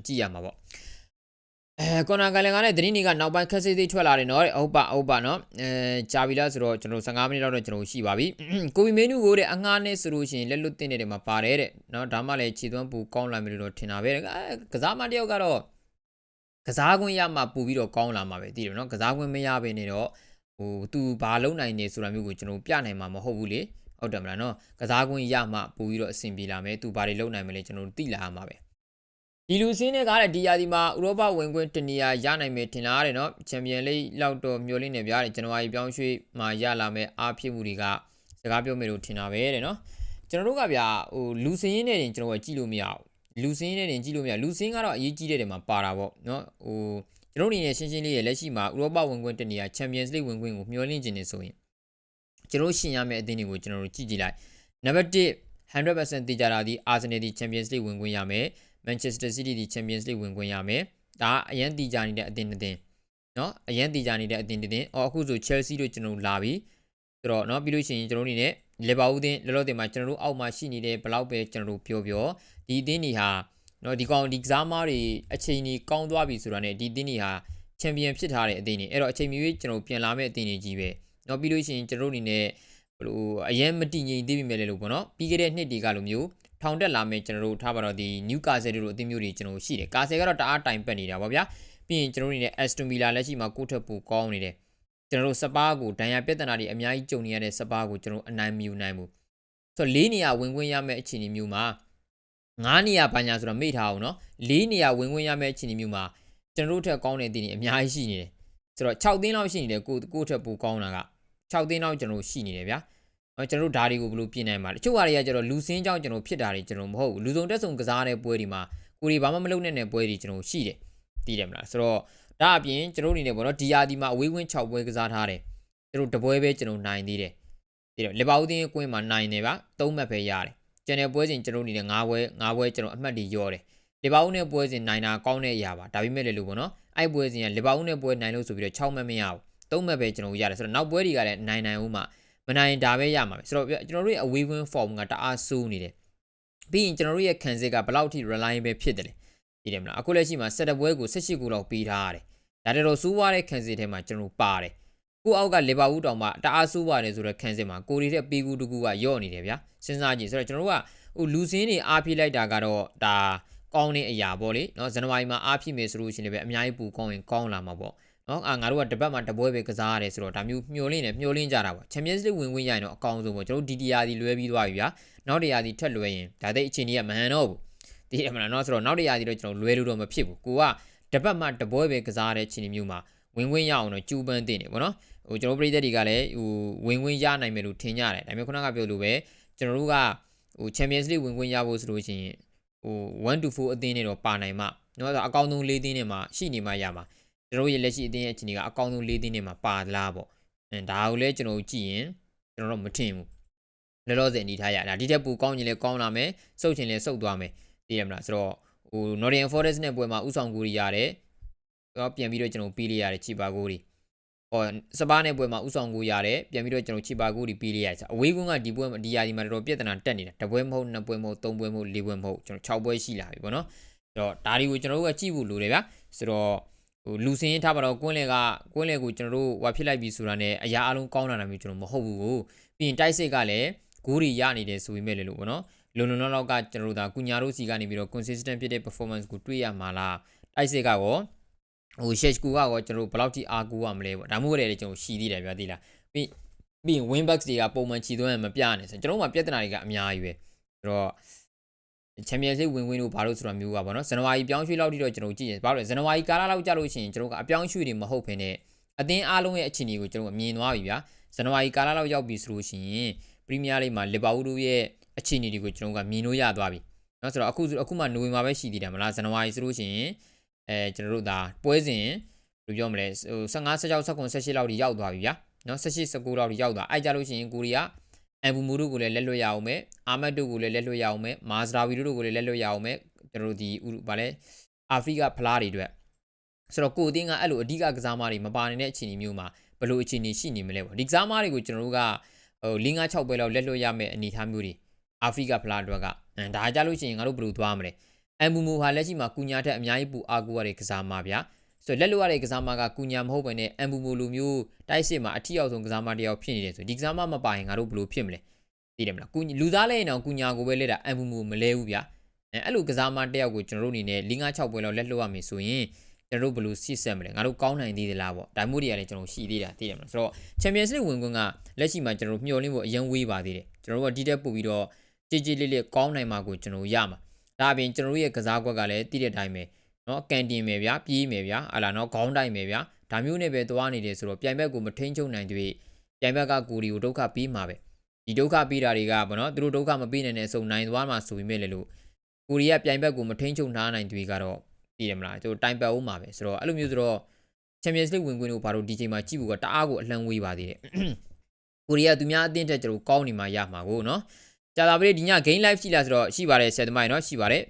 ကြည့်ရမှာပေါ့အဲကွန်နာကလည်းကလည်းဒင်းနီကနောက်ပိုင်းခက်စစ်စစ်ထွက်လာတယ်နော်ဟုတ်ပါဟုတ်ပါနော်အဲကြာပြီလားဆိုတော့ကျွန်တော်15မိနစ်လောက်တော့ကျွန်တော်ရှိပါပြီကိုဗီမင်းနူကိုတဲ့အငှားနဲ့ဆိုလို့ရှိရင်လက်လွတ်တင်နေတဲ့မှာပါတယ်တဲ့နော်ဒါမှလည်းခြေသွမ်းပူကောင်းလာမယ်လို့တော့ထင်တာပဲအဲကစားမတယောက်ကတော့ကစားခွင့်ရမှပူပြီးတော့ကောင်းလာမှာပဲသိတယ်နော်ကစားခွင့်မရဘဲနေတော့ဟိုသူဘာလုံးနိုင်နေဆိုတာမျိုးကိုကျွန်တော်ပြနိုင်မှာမဟုတ်ဘူးလေ ဟုတ်တယ်မလားနော်ကစားခွင့်ရမှပူပြီးတော့အဆင်ပြေလာမယ်သူဘာတွေလုံးနိုင်မလဲကျွန်တော်တို့သိလာရမှာပဲဒီလူစင်းတွေကလည်းဒီယာဒီမှာဥရောပဝင်ခွင့်တနေရာရနိုင်မယ်ထင်လားတဲ့နော်ချန်ပီယံလိလောက်တော့မျှော်လင့်နေပြတယ်ဇန်နဝါရီပြောင်းရွှေ့မှာရလာမယ်အားဖြစ်မှုတွေကစကားပြောမယ်လို့ထင်တာပဲတဲ့နော်ကျွန်တော်တို့ကဗျာဟိုလူစင်းရင်းနဲ့တင်ကျွန်တော်ကကြည့်လို့မရဘူးလူစင်းနဲ့တင်ကြည့်လို့မရလူစင်းကတော့အရေးကြီးတဲ့တယ်မှာပါတာပေါ့နော်ဟိုကျွန်တော်အနေနဲ့ရှင်းရှင်းလေးရလက်ရှိမှာဥရောပဝင်ခွင့်တနေရာချန်ပီယံလိဝင်ခွင့်ကိုမျှော်လင့်ခြင်းနေဆိုရင် ကျွန်တော်ရှင်းရမယ့်အသင်းတွေကိုကျွန်တော်တို့ကြည့်ကြည့်လိုက်နံပါတ်1 100%တည်ကြတာဒီအာဆင်နယ်ဒီချန်ပီယံစ်လိဝင်ခွင့်ရမယ်မန်ချက်စတာစီးတီးဒီချန်ပီယံစ်လိဝင်ခွင့်ရမယ်ဒါအရန်တည်ကြနေတဲ့အသင်းတစ်သင်းနော်အရန်တည်ကြနေတဲ့အသင်းတစ်သင်းအော်အခုဆို Chelsea တို့ကျွန်တော်လာပြီဆိုတော့နော်ပြီးလို့ရှိရင်ကျွန်တော်တို့နေနဲ့လေဘာဦးသင်းလောလောဆယ်မှာကျွန်တော်တို့အောက်မှာရှိနေတဲ့ဘလောက်ပဲကျွန်တော်တို့ပြောပြောဒီအသင်းတွေဟာနော်ဒီကောင်ဒီကစားမားတွေအချိန်ကြီးကောင်းသွားပြီဆိုတာနဲ့ဒီအသင်းတွေဟာချန်ပီယံဖြစ်ထားတဲ့အသင်းတွေအဲ့တော့အချိန်မီကျွန်တော်ပြန်လာမယ့်အသင်းတွေကြီးပဲ။ နော်ပြီးလို့ရှိရင်ကျွန်တော်တို့အနေနဲ့ဘလို့အရင်မတည်ငြိမ်သေးပြီမဲ့လေလို့ပေါ့နော်ပြီးခဲ့တဲ့နှစ်တွေကလိုမျိုးထောင်တက်လာမဲ့ကျွန်တော်တို့ထားပါတော့ဒီ Newcastle တို့အသင်းမျိုးတွေကျွန်တော်ရှိတယ်ကာဆယ်ကတော့တအားတိုင်ပတ်နေတာပေါ့ဗျာပြီးရင်ကျွန်တော်တို့အနေနဲ့ Aston Villa လက်ရှိမှာကိုထက်ပိုကောင်းနေတယ်ကျွန်တော်တို့စပါးကိုဒဏ်ရာပြဿနာတွေအများကြီးကြုံနေရတဲ့စပါးကိုကျွန်တော်အနိုင်မယူနိုင်ဘူးဆိုတော့၄နေရာဝင်ခွင့်ရမယ့်အခြေအနေမျိုးမှာ၅နေရာပညာဆိုတော့မိထားအောင်နော်၄နေရာဝင်ခွင့်ရမယ့်အခြေအနေမျိုးမှာကျွန်တော်တို့ထက်ကောင်းတဲ့အသင်းတွေအများကြီးရှိနေတယ်ဆိုတော့6သင်းလောက်ရှိနေတယ်ကိုကိုထက်ပိုကောင်းတာက 6သင်းလောက်ကျွန်တော်ရှိနေတယ်ဗျာနော်ကျွန်တော်တို့ဓာတွေကိုဘယ်လိုပြင်နိုင်မှာလဲတချို့ဟာတွေကကျတော့လူစင်းကြောင့်ကျွန်တော်ဖြစ်တာတွေကျွန်တော်မဟုတ်ဘူးလူစုံတက်ဆုံကစားတဲ့ပွဲတွေမှာကိုရီဘာမှမလုပ်နဲ့တဲ့ပွဲတွေကျွန်တော်ရှိတယ်သိတယ်မလားဆိုတော့ဒါအပြင်ကျွန်တော်အနေနဲ့ပေါ့နော်ဒီယာဒီမှာအဝေးဝင်း6ပွဲကစားထားတယ်ကျွန်တော်တပွဲပဲကျွန်တော်နိုင်သေးတယ်သိတယ်လီဗာပူးတင်းကွင်းမှာနိုင်တယ်ဗျ3မှတ်ပဲရတယ်ကျန်တဲ့ပွဲစဉ်ကျွန်တော်အနေနဲ့9ပွဲ9ပွဲကျွန်တော်အမှတ်တွေရောတယ်လီဗာပူးနဲ့ပွဲစဉ်နိုင်တာကောင်းတဲ့အရာပါဒါပေမဲ့လည်းလို့ပေါ့နော်အဲ့ပွဲစဉ်ကလီဗာပူးနဲ့ပွဲနိုင်လို့ဆိုပြီးတော့6မှတ်မရဘူး 3မှတ်ပဲကျွန်တော်ရတယ်ဆိုတော့နောက်ပွဲတွေကလည်းနိုင်နိုင်ဦးမှာမနိုင်ဒါပဲရမှာပဲဆိုတော့ကျွန်တော်တို့ရဲ့အဝေးဝင်း form ကတအားဆိုးနေတယ်ပြီးရင်ကျွန်တော်တို့ရဲ့ခံစစ်ကဘယ်လောက်ထိ reliable ဖြစ်တယ်လဲသိတယ်မလားအခုလက်ရှိမှာ7ပွဲကို18ခုလောက်ပေးထားရတယ်ဒါတတော်စိုးွားတဲ့ခံစစ်ထဲမှာကျွန်တော်ပါတယ်ကိုအောက်ကလီဗာပူးတောင်မှတအားဆိုးပါတယ်ဆိုတော့ခံစစ်မှာကိုရီတဲ့ပေးကူတကူကယော့နေတယ်ဗျာစဉ်းစားကြည့်ဆိုတော့ကျွန်တော်တို့ကဟိုလူစင်းတွေအားပြလိုက်တာကတော့ဒါကောင်းတဲ့အရာပေါ့လေเนาะဇန်နဝါရီမှာအားပြမယ်ဆိုလို့ရှိရင်လည်းအများကြီးပူကောင်းရင်ကောင်းလာမှာပေါ့ နော်အာငါတို့ကတပတ်မှတပွဲပဲကစားရတယ်ဆိုတော့ဒါမျိုးမျောလင့်နေမျောလင့်ကြတာပေါ့ချန်ပီယံစ်လိဝင်ဝင်ရရင်တော့အကောင်းဆုံးပေါ့ကျွန်တော်တို့ဒီတီယာဒီလွဲပြီးသွားပြီဗျာနောက်တရာဒီထက်လွဲရင်ဒါသိအချိန်ကြီးကမဟန်တော့ဘူးဒီအမလားနော်ဆိုတော့နောက်တရာဒီတော့ကျွန်တော်လွဲလို့တော့မဖြစ်ဘူးကိုကတပတ်မှတပွဲပဲကစားတဲ့ချိန်မျိုးမှာဝင်ဝင်ရအောင်တော့ကျူပန်းတင်နေပေါ့နော်ဟိုကျွန်တော်ပြည်သက်တွေကလည်းဟိုဝင်ဝင်ရနိုင်မယ်လို့ထင်ကြတယ်ဒါပေမဲ့ခုနကပြောလို့ပဲကျွန်တော်တို့ကဟိုချန်ပီယံစ်လိဝင်ဝင်ရဖို့ဆိုလို့ရှိရင်ဟို1 to 4အသင်းနဲ့တော့ပါနိုင်မှာနော်ဆိုအကောင်းဆုံး၄သင်းနဲ့မှရှိနေမှရမှာ ကျွန်တော်ရဲ့လက်ရှိအသင်းရဲ့အခြေအနေကအကောင်းဆုံး၄သင်းနဲ့မှာပါလားပေါ့အဲဒါကိုလည်းကျွန်တော်ကြည့်ရင်ကျွန်တော်တော့မထင်ဘူးလောလောဆယ်အနေထားရဒါဒီတက်ပူကောင်းရင်လည်းကောင်းလာမယ်စုပ်ချင်လည်းစုပ်သွားမယ်သိရမလားဆိုတော့ဟို Nottingham Forest နဲ့ပွဲမှာဥဆောင်ကူရီရတယ်တော့ပြန်ပြီးတော့ကျွန်တော်ပြီးလိုက်ရတယ်ချီပါကိုရီဟောစပါးနဲ့ပွဲမှာဥဆောင်ကူရတယ်ပြန်ပြီးတော့ကျွန်တော်ချီပါကိုရီပြီးလိုက်ရတယ်အဝေးကွန်းကဒီပွဲမှာဒီယာဒီမှာတော်တော်ပြဿနာတက်နေတာတပွဲမဟုတ်နှစ်ပွဲမဟုတ်သုံးပွဲမဟုတ်လေးပွဲမဟုတ်ကျွန်တော်6ပွဲရှိလာပြီပေါ့နော်အဲ့တော့ဒါတွေကိုကျွန်တော်တို့ကကြည့်ဖို့လိုတယ်ဗျာဆိုတော့ ဟိုလူစင်းထားပါတော့ကွင်းလေကကွင်းလေကိုကျွန်တော်တို့ဝါဖြစ်လိုက်ပြီဆိုတာနဲ့အရာအလုံးကောင်းလာတာမျိုးကျွန်တော်မဟုတ်ဘူးကိုပြီးရင်တိုက်စိတ်ကလည်းဂိုးတွေရနေတယ်ဆိုပေမဲ့လေလို့ပေါ့နော်လုံလုံလောက်လောက်ကကျွန်တော်တို့ဒါကုညာတို့စီကနေပြီးတော့ consistent ဖြစ်တဲ့ performance ကိုတွေ့ရမှာလားတိုက်စိတ်ကရောဟို share ကူကရောကျွန်တော်တို့ဘယ်လောက်ထိအားကိုးရမလဲပေါ့ဒါမှမဟုတ်လေကျွန်တော်ရှိသေးတယ်ဗျာသိလားပြီးပြီးရင် win backs တွေကပုံမှန်ချီသွင်းမပြနေဆိုကျွန်တော်တို့မှာပြဿနာတွေကအများကြီးပဲဆိုတော့ ချန်ပီယံလိဝင်ဝင်တို့ဘာလို့ဆိုတာမျိုးပါဗောနော်ဇန်နဝါရီပြောင်းရွှေ့လောက်ထိတော့ကျွန်တော်ကြည့်ရင်ဘာလို့လဲဇန်နဝါရီကာလလောက်ကြာလို့ရှိရင်ကျွန်တော်ကအပြောင်းရွှေ့တွေမဟုတ်ဖ ೇನೆ အသင်းအားလုံးရဲ့အခြေအနေကိုကျွန်တော်မြင်သွားပြီဗျာဇန်နဝါရီကာလလောက်ရောက်ပြီဆိုလို့ရှိရင်ပရီးမီးယားလိမှာလီဗာပူးတို့ရဲ့အခြေအနေတွေကိုကျွန်တော်ကမြင်လို့ရသွားပြီနော်ဆိုတော့အခုအခုမှနိုဝင်ဘာပဲရှိသေးတယ်မလားဇန်နဝါရီဆိုလို့ရှိရင်အဲကျွန်တော်တို့ဒါပွဲစဉ်ဘယ်လိုပြောမလဲဟို15 16 19 18လောက်ထိရောက်သွားပြီဗျာနော်18 19လောက်ထိရောက်သွားအဲ့ကြလို့ရှိရင်ကိုရီးယား အန်ဘူမူတို့ကိုလည်းလက်လွတ်ရအောင်မယ်အာမတ်တို့ကိုလည်းလက်လွတ်ရအောင်မယ်မာဇရာဝီတို့ကိုလည်းလက်လွတ်ရအောင်မယ်ကျွန်တော်တို့ဒီဗာလဲအာဖရိကဖလားတွေအတွက်ဆိုတော့ကိုအတင်းကအဲ့လိုအဓိကကစားမတွေမပါနေတဲ့အခြေအနေမျိုးမှာဘယ်လိုအခြေအနေရှိနေမလဲပေါ့ဒီကစားမတွေကိုကျွန်တော်တို့ကဟို၄၅6ပွဲလောက်လက်လွတ်ရမယ်အနေအထားမျိုးတွေအာဖရိကဖလားအတွက်ကအဲဒါကြလို့ရှိရင်ငါတို့ဘယ်လိုသွားမလဲအမ်ဘူမူဟာလက်ရှိမှာကုညာထက်အများကြီးပူအားကိုးရတဲ့ကစားမဗျာ ဆိုတော့လက်လွတ်ရတဲ့ကစားမကကုညာမဟုတ်ဘဲနဲ့အမ်ဘူမူလိုမျိုးတိုက်စစ်မှာအထီအောင်ဆုံးကစားမတစ်ယောက်ဖြစ်နေတယ်ဆိုဒီကစားမမပါရင်ငါတို့ဘယ်လိုဖြစ်မလဲသိတယ်မလားကုလူသားလဲရင်တော့ကုညာကိုပဲလက်တာအမ်ဘူမူမလဲဘူးဗျာအဲအဲ့လိုကစားမတစ်ယောက်ကိုကျွန်တော်တို့အနေနဲ့၄၅6ပွဲလောက်လက်လွတ်ရမယ်ဆိုရင်ကျွန်တော်တို့ဘယ်လိုစစ်ဆက်မလဲငါတို့ကောင်းနိုင်သေးသလားပေါ့ဒါမျိုးတွေကလည်းကျွန်တော်ရှိသေးတာသိတယ်မလားဆိုတော့ Champions League ဝင်ခွင့်ကလက်ရှိမှာကျွန်တော်တို့မျှော်လင့်ဖို့အရင်ဝေးပါသေးတယ်ကျွန်တော်တို့ကဒီတက်ပို့ပြီးတော့ကြည်ကြည်လေးလေးကောင်းနိုင်မှာကိုကျွန်တော်ရမှာဒါအပြင်ကျွန်တော်တို့ရဲ့ကစားကွက်ကလည်းတည်တဲ့အတိုင်းပဲ နော်ကန်တင်မယ်ဗျာပြေးမယ်ဗျာအလားနော်ခေါင်းတိုက်မယ်ဗျာဒါမျိုးနဲ့ပဲသွားနေတယ်ဆိုတော့ပြိုင်ဘက်ကိုမထိန်ချုပ်နိုင်တွေ့ပြိုင်ဘက်ကကိုရီကိုဒုက္ခပေးမှာပဲဒီဒုက္ခပေးတာတွေကဘောနော်သူတို့ဒုက္ခမပေးနိုင်တဲ့အစုံနိုင်သွားမှာဆိုပေမဲ့လည်းလို့ကိုရီးယားပြိုင်ဘက်ကိုမထိန်ချုပ်နားနိုင်တွေ့ကတော့သိတယ်မလားသူတို့တိုင်ပတ်ဦးမှာပဲဆိုတော့အဲ့လိုမျိုးဆိုတော့ Champions League ဝင်ခွင့်ကိုဘာလို့ဒီချိန်မှာကြည့်ဖို့ကတအားကိုအလန့်ဝေးပါသေးတယ်ကိုရီးယားသူများအသင်းတက်ကျတော့ကောင်းနေမှာရမှာကိုနော်ကြာတာပရိဒီည game live ရှိလားဆိုတော့ရှိပါတယ်ဆယ်သမိုင်းနော်ရှိပါတယ်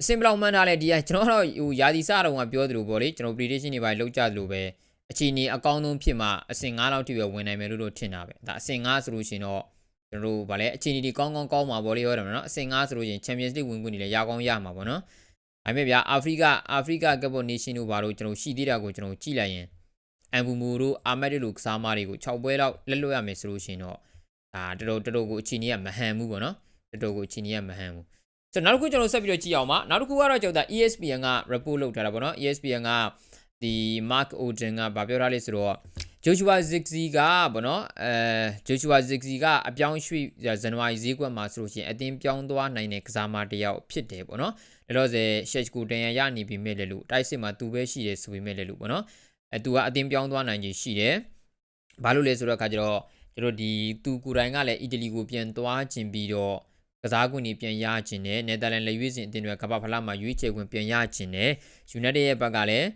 အစင်ဘလောက်မှန်းထားလဲဒီကကျွန်တော်တို့ဟိုယာဒီစတော့ကပြောသလိုပေါ့လေကျွန်တော် prediction တွေပါလောက်ကြသလိုပဲအချိန်ကြီးအကောင်းဆုံးဖြစ်မှအစင်9လောက်ထိပဲဝင်နိုင်မယ်လို့တော့ထင်တာပဲဒါအစင်9ဆိုလို့ရှိရင်တော့ကျွန်တော်တို့ဗာလဲအချိန်ကြီးကောင်းကောင်းကောင်းမှာပေါ့လေဟုတ်တယ်မနော်အစင်9ဆိုလို့ရှိရင် Champions League ဝင်ခွင့်တွေလည်းရကောင်းရမှာပေါ့နော်ဒါပေမဲ့ဗျာအာဖရိကအာဖရိကကပ်ပေါ်နေရှင်တို့ဘာလို့ကျွန်တော်ရှိသေးတာကိုကျွန်တော်ကြည့်လိုက်ရင်အမ်ဘူမူတို့အာမက်တို့လိုကစားမတွေကို6ပွဲလောက်လက်လွတ်ရမယ်ဆိုလို့ရှိရင်တော့ဒါတော်တော်တော်တော်ကိုအချိန်ကြီးကမဟန်ဘူးပေါ့နော်တော်တော်ကိုအချိန်ကြီးကမဟန်ဘူး ဆိုတော့နောက်တစ်ခုကျွန်တော်ဆက်ပြီးတော့ကြည့်အောင်ပါနောက်တစ်ခုကတော့ကျွန်တော် ESPN က report လုပ်ထားတာပေါ့နော် ESPN ကဒီ Mark Oden ကဗာပြောထားလေဆိုတော့ Joshua Ziggy ကဗောနော်အဲ Joshua Ziggy ကအပြောင်းရွှေ့ဇန်နဝါရီဈေးကွက်မှာဆိုလို့ရှိရင်အတင်းပြောင်းသွားနိုင်တဲ့ကစားမတစ်ယောက်ဖြစ်တယ်ဗောနော်ဒါတော့ဆိုရှက်ကိုတန်ရရနေပြီမဲ့လေလို့တိုက်စစ်မှာသူပဲရှိတယ်ဆိုပေမဲ့လေလို့ဗောနော်အဲသူကအတင်းပြောင်းသွားနိုင်ခြင်းရှိတယ်ဘာလို့လဲဆိုတော့အခါကျတော့ကျွန်တော်ဒီသူကိုယ်တိုင်ကလည်းအီတလီကိုပြန်သွားခြင်းပြီးတော့ ကစားကွင်းတွေပြန်ရခြင်းနဲ့နယ်သာလန်လက်ရွေးစင်အတင်းတွေကမ္ဘာဖလားမှာရွေးချယ်ခွင့်ပြန်ရခြင်းနဲ့ယူနိုက်တက်ရဲ့ဘက်ကလည်း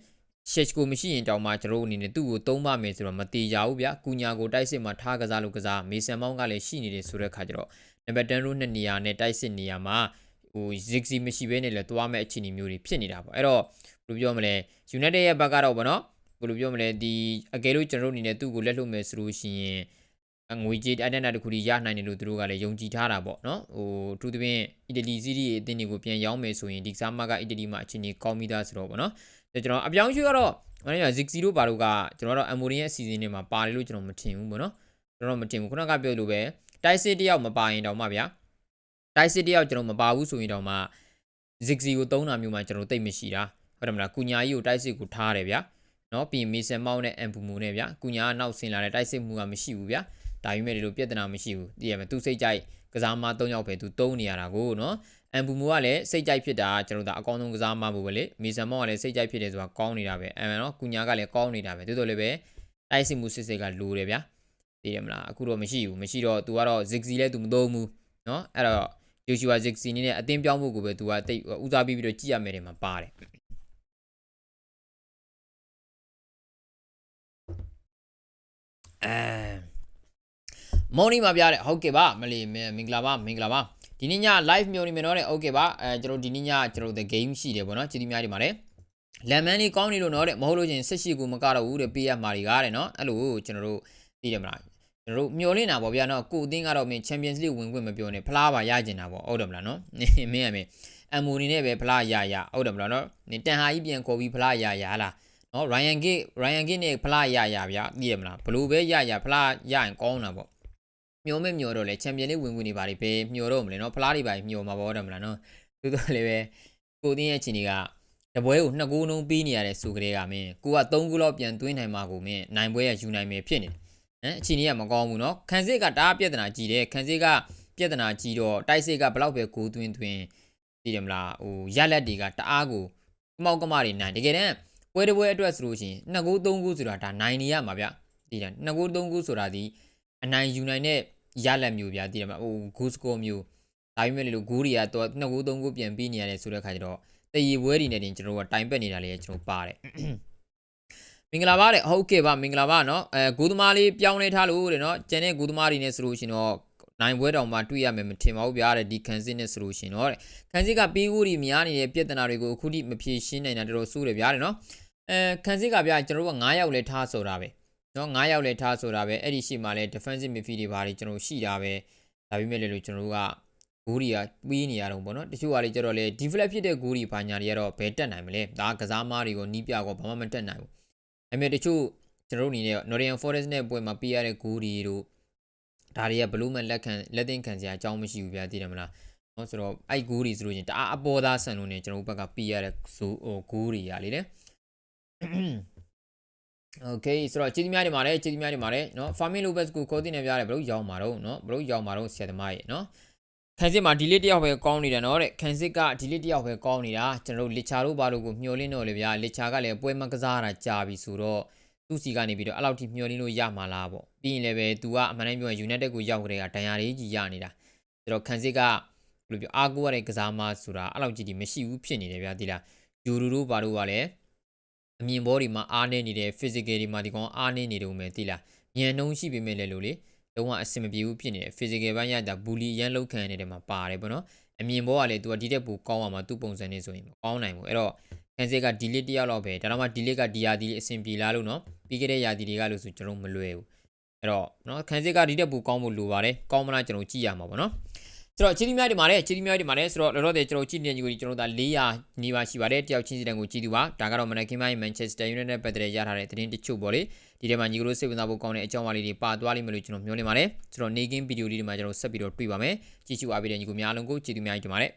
ရှက်ကိုမရှိရင်တောင်မှကျွန်တော်တို့အနေနဲ့သူ့ကိုသုံးပါမယ်ဆိုတော့မတေကြဘူးဗျာ။ကူညာကိုတိုက်စစ်မှာထားကစားလို့ကစားမေဆန်မောင်းကလည်းရှိနေတယ်ဆိုတဲ့ခါကျတော့နံပါတ်10ရိုးနှစ်နေရာနဲ့တိုက်စစ်နေရာမှာဟို Ziggy မရှိဘဲနဲ့လည်းသွားမဲ့အခြေအနေမျိုးတွေဖြစ်နေတာပေါ့။အဲ့တော့ဘယ်လိုပြောမလဲ။ United ရဲ့ဘက်ကတော့ဗောနော်ဘယ်လိုပြောမလဲဒီအကယ်လို့ကျွန်တော်တို့အနေနဲ့သူ့ကိုလက်လွတ်မယ်ဆိုလို့ရှိရင် ငွေကြေးအတန်တာတခုကြီးရနိုင်တယ်လို့သူတို့ကလည်းယုံကြည်ထားတာပေါ့နော်ဟိုအထူးသဖြင့်အီတလီစီးရီးအသင်းတွေကိုပြန်ရောင်းမယ်ဆိုရင်ဒီကစားမကအီတလီမှာအချိန်ကြီးကောင်းပြီးသားဆိုတော့ပေါ့နော်ကျွန်တော်အပြောင်းရွှေ့ကတော့မင်းက Ziggy တို့ဘာလို့ကကျွန်တော်တို့ Amorin ရဲ့အစီအစဉ်တွေမှာပါတယ်လို့ကျွန်တော်မထင်ဘူးပေါ့နော်ကျွန်တော်မထင်ဘူးခုနကပြောလို့ပဲတိုက်စစ်တယောက်မပါရင်တောင်မှဗျာတိုက်စစ်တယောက်ကျွန်တော်မပါဘူးဆိုရင်တောင်မှ Ziggy ကိုသုံးတာမျိုးမှကျွန်တော်သိပ်မရှိတာဟုတ်တယ်မလားကုညာကြီးကိုတိုက်စစ်ကိုထားတယ်ဗျာနော်ပြီးမီဆန်မောင်းနဲ့အမ်ပူမူနဲ့ဗျာကုညာကနောက်ဆင်လာတဲ့တိုက်စစ်မှုကမရှိဘူးဗျာ ဒါပေမဲ့ဒီလိုပြဿနာမရှိဘူးသိရမယ်သူစိတ်ကြိုက်ကစားမ၃ယောက်ပဲသူသုံးနေရတာကိုနော်အမ်ဘူမူကလည်းစိတ်ကြိုက်ဖြစ်တာကျွန်တော်တို့အကောင်းဆုံးကစားမမှုပဲလေမီဆန်မောင်ကလည်းစိတ်ကြိုက်ဖြစ်တယ်ဆိုတာကောင်းနေတာပဲအဲနော်ကုညာကလည်းကောင်းနေတာပဲတိုးတိုးလည်းပဲတိုက်စစ်မှုစစ်စစ်ကလိုတယ်ဗျာသိတယ်မလားအခုတော့မရှိဘူးမရှိတော့ तू ကတော့ Ziggy လည်း तू မသုံးဘူးနော်အဲ့တော့ Joshua Ziggy နေနဲ့အတင်းပြောင်းဖို့ကိုပဲ तू ကတိတ်ဦးစားပေးပြီးတော့ကြည့်ရမယ်တယ်မှာပါတယ်အဲ မော်နီမှာပြတဲ့ဟုတ်ကဲ့ပါမလီမင်္ဂလာပါမင်္ဂလာပါဒီနေ့ည live မျိုးနေမယ်တော့တဲ့ဟုတ်ကဲ့ပါအဲကျွန်တော်ဒီနေ့ညကျွန်တော် the game ရှိတယ်ပေါ့နော်ကြည်ဒီများဒီမှာလေလမ်မန်လေးကောင်းနေလို့တော့တဲ့မဟုတ်လို့ချင်းဆက်ရှိကိုမကတော့ဘူးတဲ့ပေးရမှာတွေကတဲ့နော်အဲ့လိုကျွန်တော်တို့သိတယ်မလားကျွန်တော်တို့မျောလင့်တာပေါ့ဗျာနော်ကိုအသင်းကတော့မင်း Champions League ဝင်ခွင့်မပြောနဲ့ဖလားပါရကျင်တာပေါ့ဟုတ်တယ်မလားနော်မင်းရမင်းအမ်မိုနီနဲ့ပဲဖလားရရဟုတ်တယ်မလားနော်နင်တန်ဟာကြီးပြန်ခေါ်ပြီးဖလားရရလားနော် Ryan Gate Ryan Gate နဲ့ဖလားရရဗျာသိရမလားဘလို့ပဲရရဖလားရရင်ကောင်းတာပေါ့ မျောမဲ့မျောတော့လေချန်ပီယံလိဝင်ခွင့်တွေပါလေပဲမျောတော့မလဲနော်ဖလားတွေပါမျောမှာပေါ့တယ်မလားနော်သူတို့လည်းပဲကိုတင်းရဲ့အချိန်တွေကတပွဲကိုနှစ်ကူးလုံးပြီးနေရတဲ့စုကလေးကမင်းကိုက3ခုလောက်ပြန်သွင်းနိုင်မှာကိုမင်းနိုင်ပွဲရယူနိုင်မယ်ဖြစ်နေတယ်ဟမ်အချိန်ကြီးကမကောင်းဘူးနော်ခန်းစစ်ကတအားပြဿနာကြီးတယ်ခန်းစစ်ကပြဿနာကြီးတော့တိုက်စစ်ကဘလောက်ပဲကိုသွင်းသွင်းသိတယ်မလားဟိုရက်လက်တွေကတအားကိုကမောက်ကမတွေနိုင်တကယ်တမ်းပွဲတစ်ပွဲအတွက်ဆိုလို့ရှိရင်နှစ်ကူးသုံးကူးဆိုတာဒါနိုင်နေရမှာဗျသိတယ်နှစ်ကူးသုံးကူးဆိုတာဒီ အနိုင်ယူနိုင်တဲ့ရလတ်မျိုးပြားတည်တယ်မှာဟို goal score မျိုးဒါပေမဲ့လေလို့ goal တွေကတော့2 goal 3 goal ပြန်ပြီးနေရတယ်ဆိုတဲ့ခါကျတော့တည်ရပွဲတွေနဲ့တင်ကျွန်တော်ကတိုင်ပက်နေတာလေကျွန်တော်ပါတယ်မင်္ဂလာပါတဲ့ဟုတ်ကဲ့ပါမင်္ဂလာပါနော်အဲဂူသမားလေးပြောင်းလဲထားလို့တဲ့နော်ကျန်တဲ့ဂူသမားတွေနဲ့ဆိုလို့ရှင်တော့နိုင်ပွဲတောင်မှတွေ့ရမယ်မထင်ပါဘူးဗျာတဲ့ဒီခန်းစစ်နဲ့ဆိုလို့ရှင်တော့တဲ့ခန်းစစ်ကပြီးဦးဒီများနေတဲ့ပြဿနာတွေကိုအခုထိမဖြေရှင်းနိုင်တာတော်တော်ဆိုးတယ်ဗျာတဲ့နော်အဲခန်းစစ်ကဗျာကျွန်တော်တို့က9ယောက်လဲထားဆိုတာပဲ နော်9ယောက်လဲထားဆိုတာပဲအဲ့ဒီရှေ့မှာလဲ defensive midfield တွေဘာတွေကျွန်တော်ရှိတာပဲဒါပေမဲ့လည်းလို့ကျွန်တော်တို့ကဂိုးတွေကပြီးနေရတော့ပေါ့နော်တချို့ကလေကျတော့လေ develop ဖြစ်တဲ့ဂိုးတွေဘာညာတွေကတော့ဘယ်တက်နိုင်မလဲဒါကစားမားတွေကိုနီးပြကောဘာမှမတက်နိုင်ဘူးအမေတချို့ကျွန်တော်တို့အနေနဲ့ Nottingham Forest နဲ့ပွဲမှာပြရတဲ့ဂိုးတွေတို့ဒါတွေကဘလို့မှလက်ခံလက်သင့်ခံစရာအကြောင်းမရှိဘူးဗျာသိတယ်မလားနော်ဆိုတော့အဲ့ဂိုးတွေဆိုလို့ချင်းတအားအပေါ်သားဆန်လို့နေကျွန်တော်တို့ဘက်ကပြရတဲ့ဟိုဂိုးတွေရလေလေ โอเคဆိုတော့ကျေးဇူးများတင်ပါတယ်ကျေးဇူးများတင်ပါတယ်เนาะ farming lopez ကိုခေါ်တင်နေပြရတယ်ဘလို့ရောင်းမှာတော့เนาะဘလို့ရောင်းမှာတော့ဆရာသမားရေเนาะခန်းစစ်မှာဒီလေးတယောက်ပဲကောင်းနေတယ်เนาะတဲ့ခန်းစစ်ကဒီလေးတယောက်ပဲကောင်းနေတာကျွန်တော်တို့လစ်ချာတို့ဘာလို့ကိုမျှော်လင့်တော့လေဗျာလစ်ချာကလည်းပွဲမကစားတာကြာပြီဆိုတော့သူ့စီကနေပြီးတော့အဲ့လောက်ထိမျှော်လင့်လို့ရမှာလားပေါ့ပြီးရင်လည်းပဲ तू ကအမှန်တမ်းပြောရင် United ကိုရောက်ကြတဲ့ကဒဏ်ရာတွေကြီးရနေတာဆိုတော့ခန်းစစ်ကဘယ်လိုပြောအားကိုးရတဲ့ကစားမဆိုတာအဲ့လောက်ကြီးဒီမရှိဘူးဖြစ်နေတယ်ဗျာဒီလားယူရူတို့ဘာလို့ကလည်း အမြင်ဘောဒီမှာအားနေနေတယ် physical ဒီမှာဒီကောင်အားနေနေတယ်ဦးမယ်တိလားညံနှုံးရှိပေမဲ့လည်းလို့လေလုံးဝအဆင်မပြေဘူးဖြစ်နေတယ် physical ဘန်းရတာဘူလီရန်လောက်ခံနေတဲ့မှာပါတယ်ပေါ့နော်အမြင်ဘောကလည်း तू ကဒီတက်ပူကောင်းအောင်မှာသူ့ပုံစံနေဆိုရင်မကောင်းနိုင်ဘူးအဲ့တော့ကန်စစ်ကဒီလေးတယောက်တော့ပဲဒါတော့မှဒီလေးကဒီယာဒီလေးအဆင်ပြေလားလို့နော်ပြီးခဲ့တဲ့ယာဒီတွေကလို့ဆိုကျွန်တော်မလွယ်ဘူးအဲ့တော့နော်ကန်စစ်ကဒီတက်ပူကောင်းဖို့လိုပါတယ်ကောင်းမလားကျွန်တော်ကြည့်ရမှာပေါ့နော် ဆိုတော့ချီတီများဒီမှာလည်းချီတီများဒီမှာလည်းဆိုတော့လောလောဆယ်ကျွန်တော်ကြည့်နေတဲ့ညီကိုကျွန်တော်ဒါ400နီးပါးရှိပါတယ်တယောက်ချင်းစီတန်းကိုကြည့်သူပါဒါကတော့မနက်ခင်းပိုင်း Manchester United နဲ့ပတ်သက်ရရထားတဲ့သတင်းတချို့ပေါ့လေဒီထဲမှာညီကိုတို့စိတ်ဝင်စားဖို့ကောင်းတဲ့အကြောင်းအရာလေးတွေပါသွားလိမ့်မယ်လို့ကျွန်တော်မျှော်လင့်ပါတယ်ဆိုတော့နေကင်းဗီဒီယိုလေးဒီမှာကျွန်တော်ဆက်ပြီးတော့တွေ့ပါမယ်ကြည့်ရှုအားပေးတဲ့ညီကိုများအားလုံးကိုကျေးဇူးများကြီးတင်ပါတယ်